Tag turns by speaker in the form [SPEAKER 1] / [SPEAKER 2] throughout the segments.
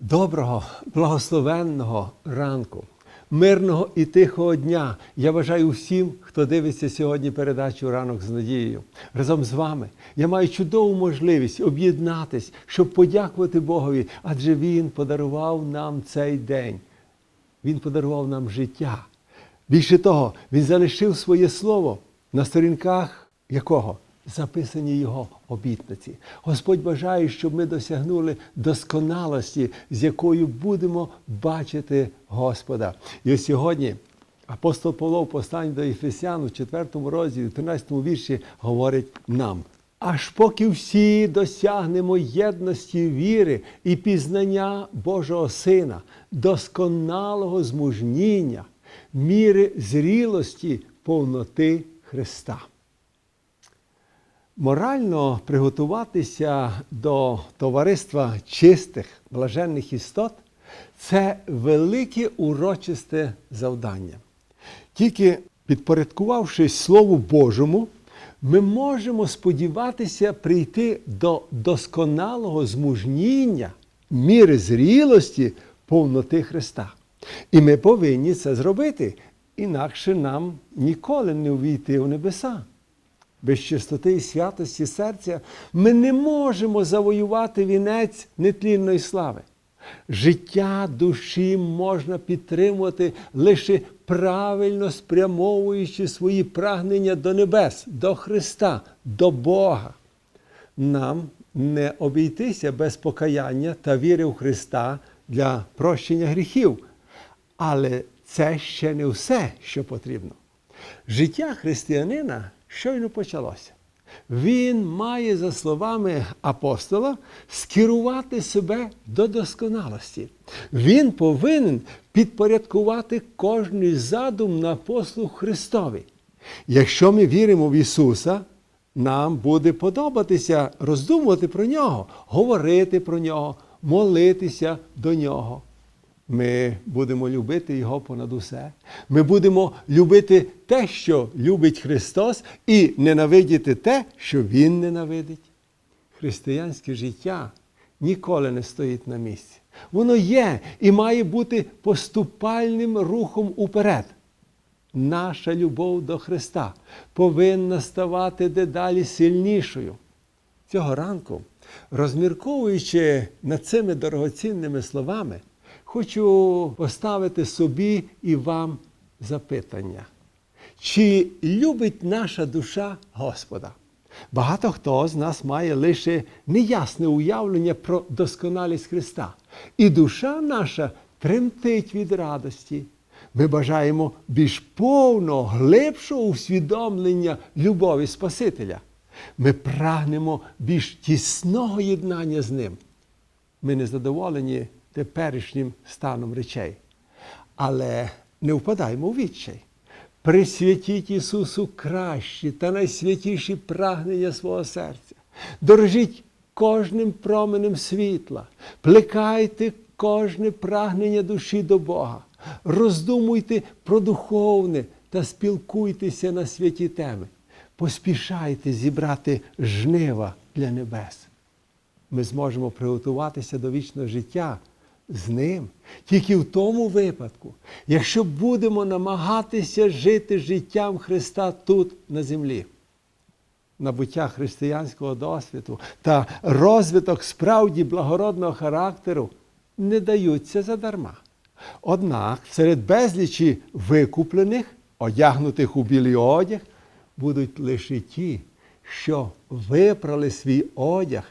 [SPEAKER 1] Доброго, благословенного ранку, мирного і тихого дня. Я бажаю всім, хто дивиться сьогодні передачу Ранок з надією. Разом з вами я маю чудову можливість об'єднатись, щоб подякувати Богові, адже Він подарував нам цей день. Він подарував нам життя. Більше того, Він залишив своє слово на сторінках якого? Записані його обітниці. Господь бажає, щоб ми досягнули досконалості, з якою будемо бачити Господа. І ось сьогодні апостол Павло в посланні до Ефесян у 4 розділі, 13 вірші говорить нам. Аж поки всі досягнемо єдності віри і пізнання Божого Сина, досконалого змужніння, міри зрілості, повноти Христа. Морально приготуватися до товариства чистих, блаженних істот це велике урочисте завдання. Тільки підпорядкувавшись Слову Божому, ми можемо сподіватися прийти до досконалого змужніння, міри зрілості, повноти Христа. І ми повинні це зробити, інакше нам ніколи не увійти у небеса. Без чистоти і святості серця ми не можемо завоювати вінець нетлінної слави. Життя душі можна підтримувати лише правильно спрямовуючи свої прагнення до небес, до Христа, до Бога. Нам не обійтися без покаяння та віри в Христа для прощення гріхів. Але це ще не все, що потрібно. Життя християнина щойно почалося. Він має, за словами апостола, скерувати себе до досконалості. Він повинен підпорядкувати кожний задум на послуг Христові. Якщо ми віримо в Ісуса, нам буде подобатися роздумувати про нього, говорити про нього, молитися до нього. Ми будемо любити Його понад усе. Ми будемо любити те, що любить Христос, і ненавидіти те, що Він ненавидить. Християнське життя ніколи не стоїть на місці. Воно є і має бути поступальним рухом уперед. Наша любов до Христа повинна ставати дедалі сильнішою. Цього ранку, розмірковуючи над цими дорогоцінними словами, хочу поставити собі і вам запитання. Чи любить наша душа Господа? Багато хто з нас має лише неясне уявлення про досконалість Христа. І душа наша тремтить від радості. Ми бажаємо більш повного, глибшого усвідомлення любові Спасителя. Ми прагнемо більш тісного єднання з ним. Ми не задоволені теперішнім станом речей. Але не впадаємо у відчай. Присвятіть Ісусу кращі та найсвятіші прагнення свого серця. Дорожіть кожним променем світла, плекайте кожне прагнення душі до Бога, роздумуйте про духовне та спілкуйтеся на святі теми. Поспішайте зібрати жнива для небес. Ми зможемо приготуватися до вічного життя з ним тільки в тому випадку, якщо будемо намагатися жити життям Христа тут на землі. Набуття християнського досвіду та розвиток справді благородного характеру не даються задарма. Однак серед безлічі викуплених, одягнутих у білий одяг, будуть лише ті, що випрали свій одяг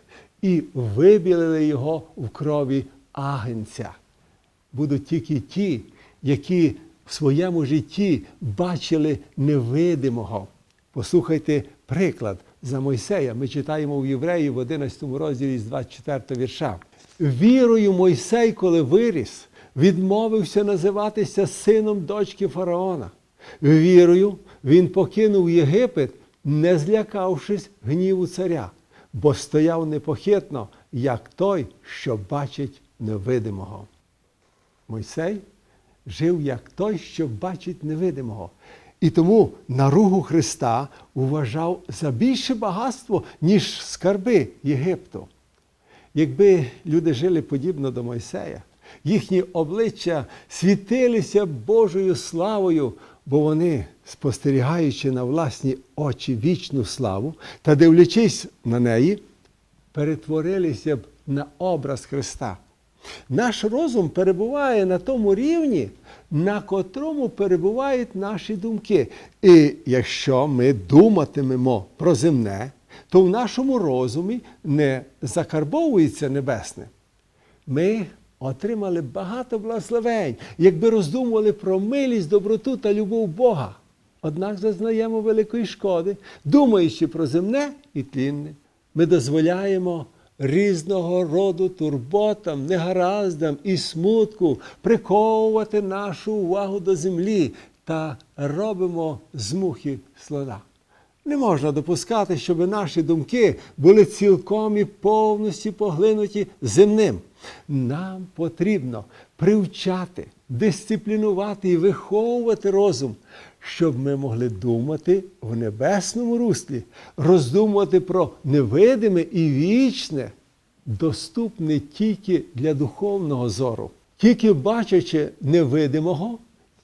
[SPEAKER 1] і вибілили його в крові агнця. Будуть тільки ті, які в своєму житті бачили невидимого. Послухайте приклад за Мойсея. Ми читаємо у Євреї в 11 розділі з 24 вірша. Вірою Мойсей, коли виріс, відмовився називатися сином дочки фараона. Вірою він покинув Єгипет, не злякавшись гніву царя, бо стояв непохитно, як той, що бачить невидимого. Мойсей жив як той, що бачить невидимого. І тому наругу Христа вважав за більше багатство, ніж скарби Єгипту. Якби люди жили подібно до Мойсея, їхні обличчя світилися Божою славою, бо вони, спостерігаючи на власні очі вічну славу та дивлячись на неї, перетворилися б на образ Христа. Наш розум перебуває на тому рівні, на котрому перебувають наші думки. І якщо ми думатимемо про земне, то в нашому розумі не закарбовується небесне. Ми отримали багато благословень, якби роздумували про милість, доброту та любов Бога. Однак зазнаємо великої шкоди, думаючи про земне і тлінне. Ми дозволяємо різного роду турботам, негараздам і смутку приковувати нашу увагу до землі та робимо з мухи слона. Не можна допускати, щоб наші думки були цілком і повністю поглинуті земним. Нам потрібно привчати, дисциплінувати і виховувати розум, щоб ми могли думати в небесному руслі, роздумувати про невидиме і вічне, доступне тільки для духовного зору. Тільки бачачи невидимого,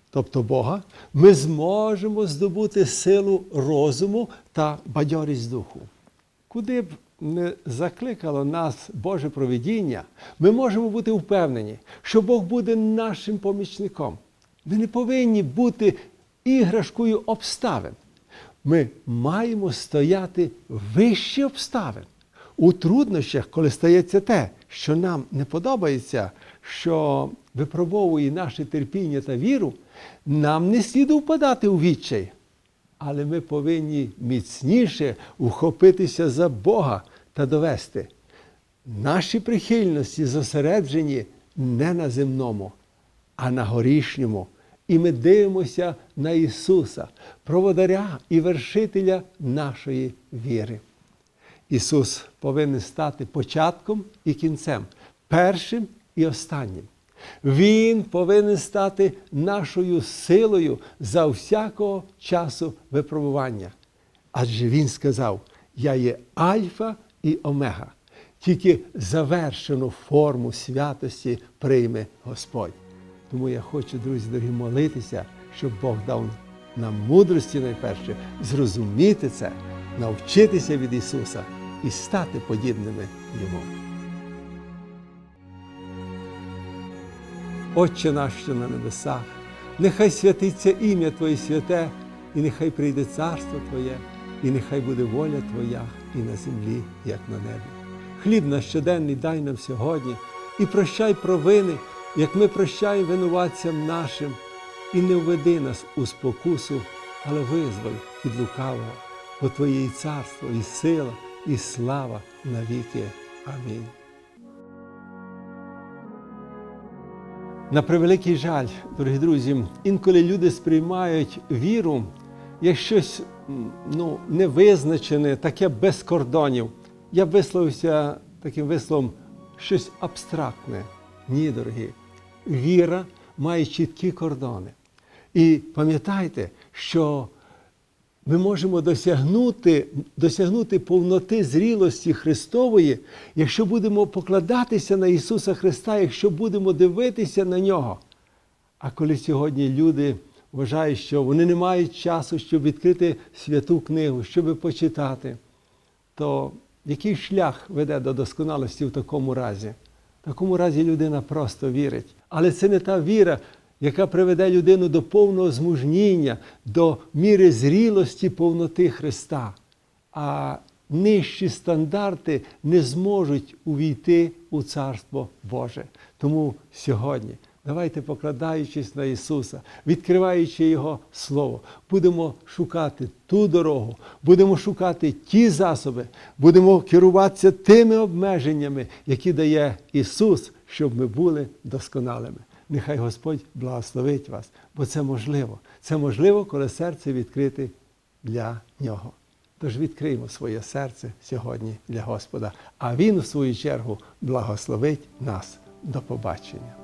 [SPEAKER 1] тобто Бога, ми зможемо здобути силу розуму та бадьорість духу. Куди б не закликало нас Боже провидіння, ми можемо бути впевнені, що Бог буде нашим помічником. Ми не повинні бути іграшкою обставин. Ми маємо стояти вище обставин. У труднощах, коли стається те, що нам не подобається, що випробовує наше терпіння та віру, нам не слід впадати у відчай. Але ми повинні міцніше ухопитися за Бога та довести. Наші прихильності зосереджені не на земному, а на горішньому. І ми дивимося на Ісуса, проводаря і вершителя нашої віри. Ісус повинен стати початком і кінцем, першим і останнім. Він повинен стати нашою силою за всякого часу випробування. Адже Він сказав: Я є Альфа і Омега. Тільки завершену форму святості прийме Господь. Тому я хочу, друзі, дорогі, молитися, щоб Бог дав нам мудрості найперше, зрозуміти це, навчитися від Ісуса і стати подібними Йому. Отче наш, що на небесах, нехай святиться ім'я Твоє святе, і нехай прийде царство Твоє, і нехай буде воля Твоя і на землі, як на небі. Хліб наш щоденний дай нам сьогодні, і прощай провини, як ми прощаємо винуватцям нашим, і не введи нас у спокусу, але визволь від лукавого, бо Твоє і царство, і сила, і слава навіки. Амінь. На превеликий жаль, дорогі друзі, інколи люди сприймають віру як щось ну, невизначене, таке без кордонів. Я висловився таким висловом щось абстрактне. Ні, дорогі. Віра має чіткі кордони. І пам'ятайте, що ми можемо досягнути, досягнути повноти зрілості Христової, якщо будемо покладатися на Ісуса Христа, якщо будемо дивитися на Нього. А коли сьогодні люди вважають, що вони не мають часу, щоб відкрити святу книгу, щоб почитати, то який шлях веде до досконалості в такому разі? В такому разі людина просто вірить. Але це не та віра, яка приведе людину до повного змужніння, до міри зрілості повноти Христа. А нижчі стандарти не зможуть увійти у Царство Боже. Тому сьогодні давайте, покладаючись на Ісуса, відкриваючи Його Слово, будемо шукати ту дорогу, будемо шукати ті засоби, будемо керуватися тими обмеженнями, які дає Ісус, щоб ми були досконалими. Нехай Господь благословить вас, бо це можливо. Це можливо, коли серце відкрите для Нього. Тож відкриємо своє серце сьогодні для Господа, а Він, в свою чергу, благословить нас. До побачення.